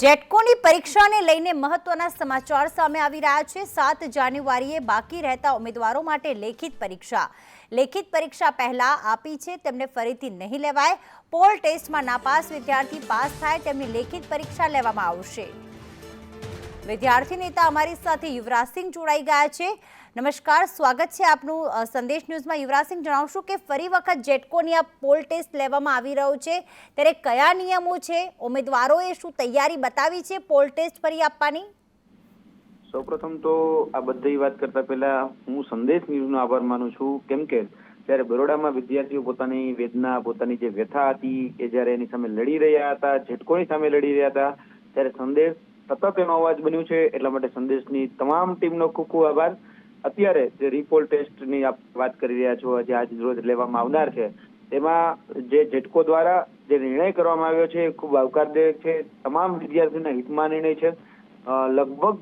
જેટકોની પરીક્ષાને લઈને મહત્વના સમાચાર સામે આવી રહ્યા છે. સાત જાન્યુઆરીએ બાકી રહેતા ઉમેદવારો માટે લેખિત પરીક્ષા. લેખિત પરીક્ષા પહેલા આપી છે, તેમને ફરીથી નહીં લેવાય. પોલ ટેસ્ટમાં નાપાસ વિદ્યાર્થી પાસ થાય, તેમની લેખિત પરીક્ષા લેવામાં આવશે. વિદ્યાર્થી નેતા અમારી સાથે યુવરાજસિંહ જોડાઈ ગયા છે. નમસ્કાર, સ્વાગત છે આપનું સંદેશ ન્યૂઝમાં. યુવરાજસિંહ જણાવશું કે ફરી વખત જેટકોની આ પોલ ટેસ્ટ લેવામાં આવી રહ્યો છે, ત્યારે કયા નિયમો છે, ઉમેદવારોએ શું તૈયારી બતાવી છે પોલ ટેસ્ટ ફરી આપવાની? સૌપ્રથમ તો આ બધી વાત કરતા પહેલા હું સંદેશ ન્યૂઝનો આભાર માનું છું. કેમ કે જ્યારે બરોડામાં વિદ્યાર્થીઓ પોતાની વેદના, પોતાની જે વ્યથા હતી એ જ્યારે એની સામે લડી રહ્યા હતા ઝટકોની સામે લડી રહ્યા હતા, ત્યારે સંદેશ સતત એનો અવાજ બન્યું છે, એટલા માટે સંદેશની તમામ ટીમનો ખૂબ ખૂબ આભાર. અત્યારે જે રિપોલ ટેસ્ટની આપ વાત કરી રહ્યા છો, જે આજ રોજ લેવામાં આવનાર છે, તેમાં જે જેટકો દ્વારા જે નિર્ણય કરવામાં આવ્યો છે, એ ખૂબ આવકારદાયક છે. તમામ વિદ્યાર્થીઓના હિતમાં નિર્ણય છે. લગભગ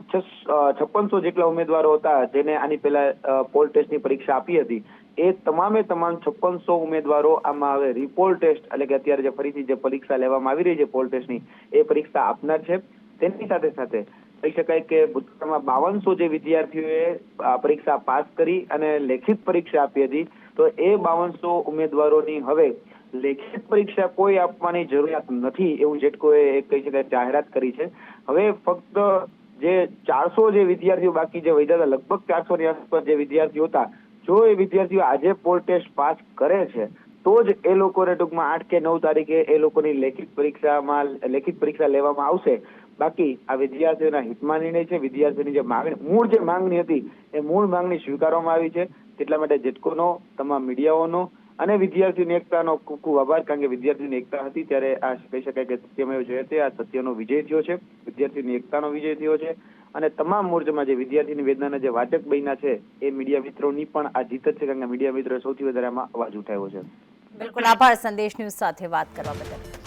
છપ્પનસો જેટલા ઉમેદવારો હતા, જેને આની પહેલા પોલ ટેસ્ટની પરીક્ષા આપી હતી. એ તમામે તમામ છપ્પનસો ઉમેદવારો આમાં હવે રિપોલ ટેસ્ટ એટલે કે અત્યારે જે ફરીથી જે પરીક્ષા લેવામાં આવી રહી છે પોલ ટેસ્ટની એ પરીક્ષા આપનાર છે. તેની સાથે સાથે કહી શકાય કે ભૂતકાળમાં બાવનસો જે વિદ્યાર્થીઓએ પરીક્ષા પાસ કરી અને લેખિત પરીક્ષા આપી હતી, તો એ બાવનસો ઉમેદવારોની હવે લેખિત પરીક્ષા કોઈ આપવાની જરૂરિયાત નથી એવું જેટકોએ કહી શકાય જાહેરાત કરી છે. હવે ફક્ત જે ચારસો જે વિદ્યાર્થીઓ બાકી જે વધ્યા હતા લગભગ ચારસો ની આસપાસ જે વિદ્યાર્થીઓ હતા, જો એ વિદ્યાર્થીઓ આજે પોલ ટેસ્ટ પાસ કરે છે તો જ એ લોકોને ટૂંકમાં આઠ કે નવ તારીખે એ લોકોની લેખિત પરીક્ષામાં, લેખિત પરીક્ષા લેવામાં આવશે. બાકી આ વિદ્યાર્થીઓના હિતમાં નિર્ણય છે, વિદ્યાર્થીઓની જે માંગણી મૂળ જે માંગણી હતી, એ મૂળ માંગણી સ્વીકારવામાં આવી છે. એટલા માટે જેટકોનો, તમામ મીડિયાઓનો અને વિદ્યાર્થીઓની એકતાનો ખૂબ ખૂબ આભાર, કારણ કે વિદ્યાર્થીઓની એકતા હતી ત્યારે આ કહી શકાય કે સત્યમેવ જયતે આ સત્યનો વિજય થયો છે. વિદ્યાર્થીઓની એકતાનો વિજય થયો છે. અને તમામ મોરચામાં જે વિદ્યાર્થીની વેદનાના જે વાચક બન્યા છે, એ મીડિયા મિત્રોની પણ આ જીત જ છે, કારણ કે મીડિયા મિત્રોએ સૌથી વધારે આમાં અવાજ ઉઠાવ્યો છે. બિલકુલ આભાર સંદેશ ન્યૂઝ સાથે વાત કરવા બદલ.